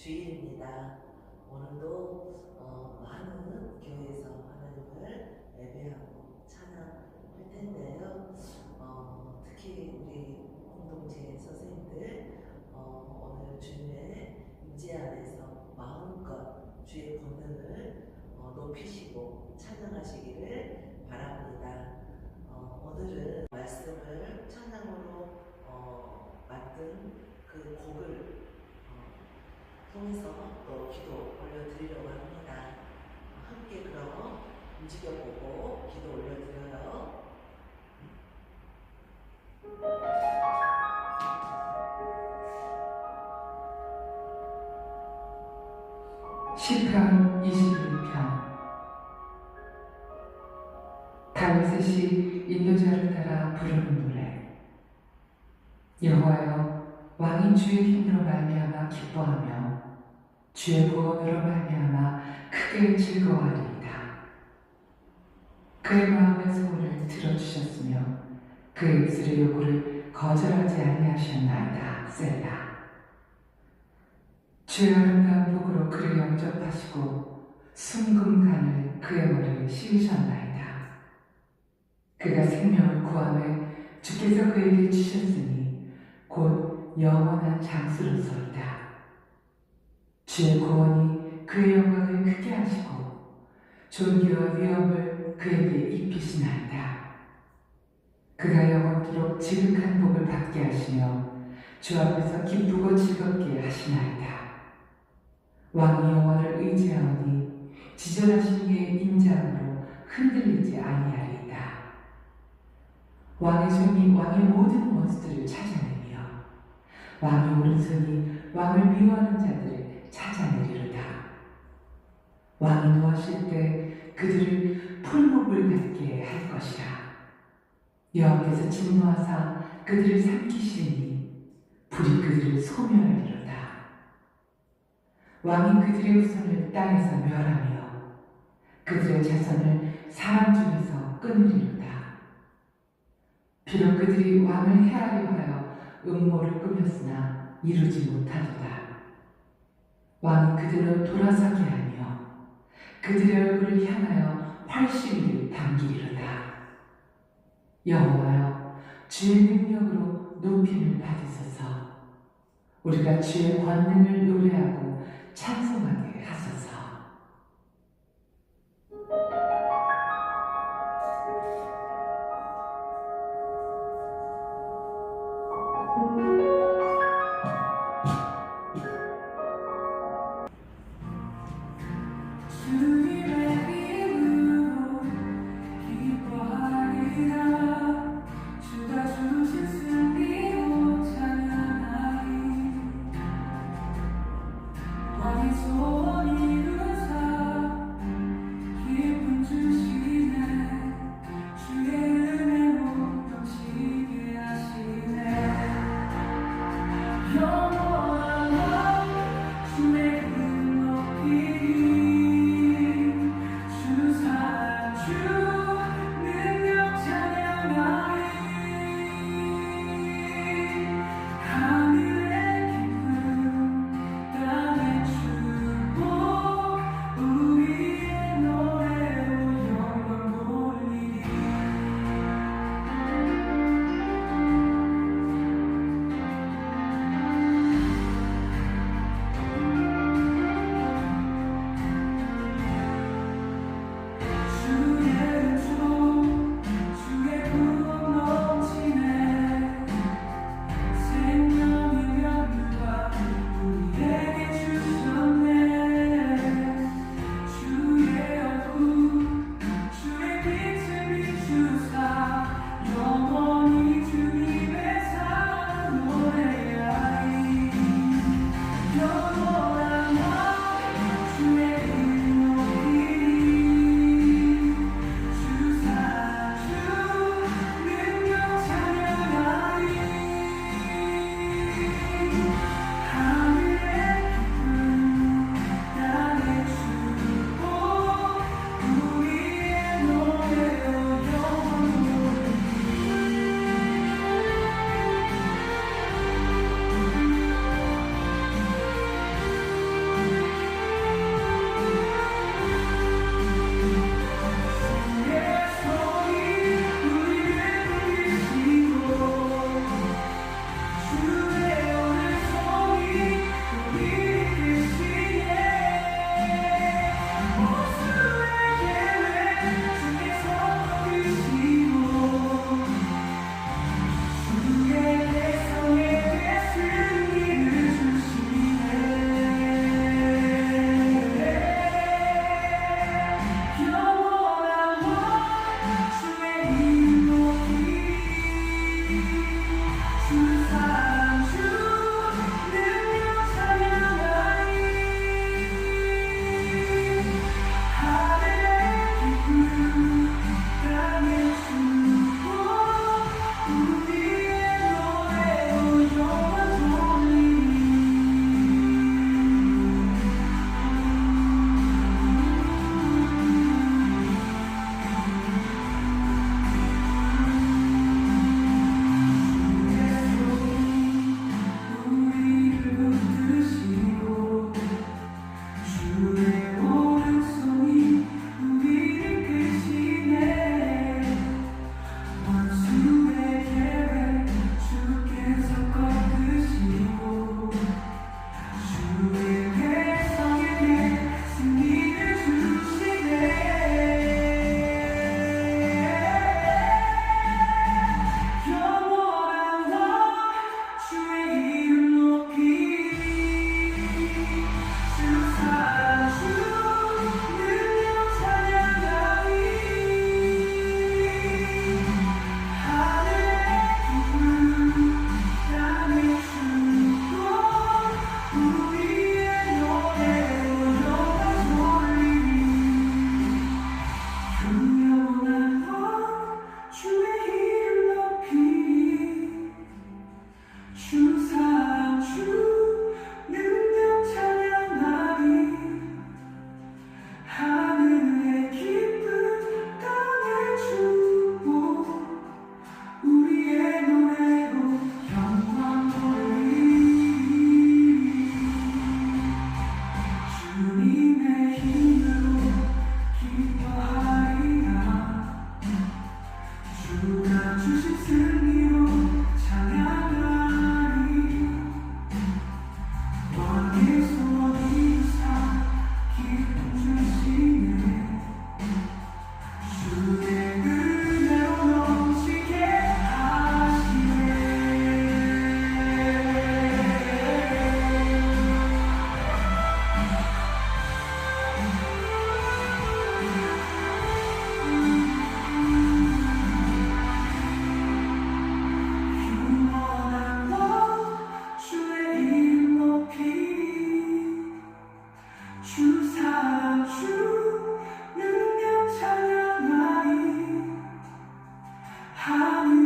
주일입니다. 오늘도 어, 많은 교회에서 하나님을 예배하고 찬양할 텐데요. 어, 특히 우리 공동체 선생님들 어, 오늘 주님의 임재 안에서 마음껏 주의 권능을 어, 높이시고 찬양하시기를 바랍니다. 어, 오늘은 말씀을 찬양으로 어, 만든 그 곡을 어, 통해서 또 기도 올려드리려고 합니다. 함께 그럼 움직여보고 기도 올려드려요. 시편 21편 다윗의 인도자를 따라 부르는 노래 여호와여 왕이 주의 힘으로 말미암아 기뻐하며 주의 구원으로 말미암아 크게 즐거워하리이다 그의 마음의 소원을 들어주셨으며 그의 입술의 요구를 거절하지 아니하셨나이다 셀라 주의 아름다운 복으로 그를 영접하시고 순금간을 그의 머리에 씌우셨나이다. 그가 생명을 구함에 주께서 그에게 주셨으니 곧 영원한 장수로서이다. 주의 구원이 그의 영광을 크게 하시고 존귀와 위엄을 그에게 입히시나이다. 그가 영원토록 지극한 복을 받게 하시며 주 앞에서 기쁘고 즐겁게 하시나이다. 왕이 여호와를 의지하오니 지존하신 이의 인자함으로 흔들리지 아니하리이다. 왕의 손이 왕의 모든 원수들을 찾아내며 왕의 오른손이 왕을 미워하는 자들을 찾아내리로다. 왕이 누웠을 때 그들을 풀목을 갖게 할 것이라. 여호와께서 진노하사 그들을 삼키시니 불이 그들을 소멸하리로다. 왕이 그들의 후손을 땅에서 멸하며 그들의 자손을 사람 중에서 끊으리로다. 비록 그들이 왕을 해하려 하여 음모를 꾸몄으나 이루지 못하도다. 왕이 그들로 돌아서게 하며 그들의 얼굴을 향하여 활시위를 당기리로다. 여호와여 주의 능력으로 높임을 받으소서 우리가 주의 권능을 노래하고 찬송하게 하소서. How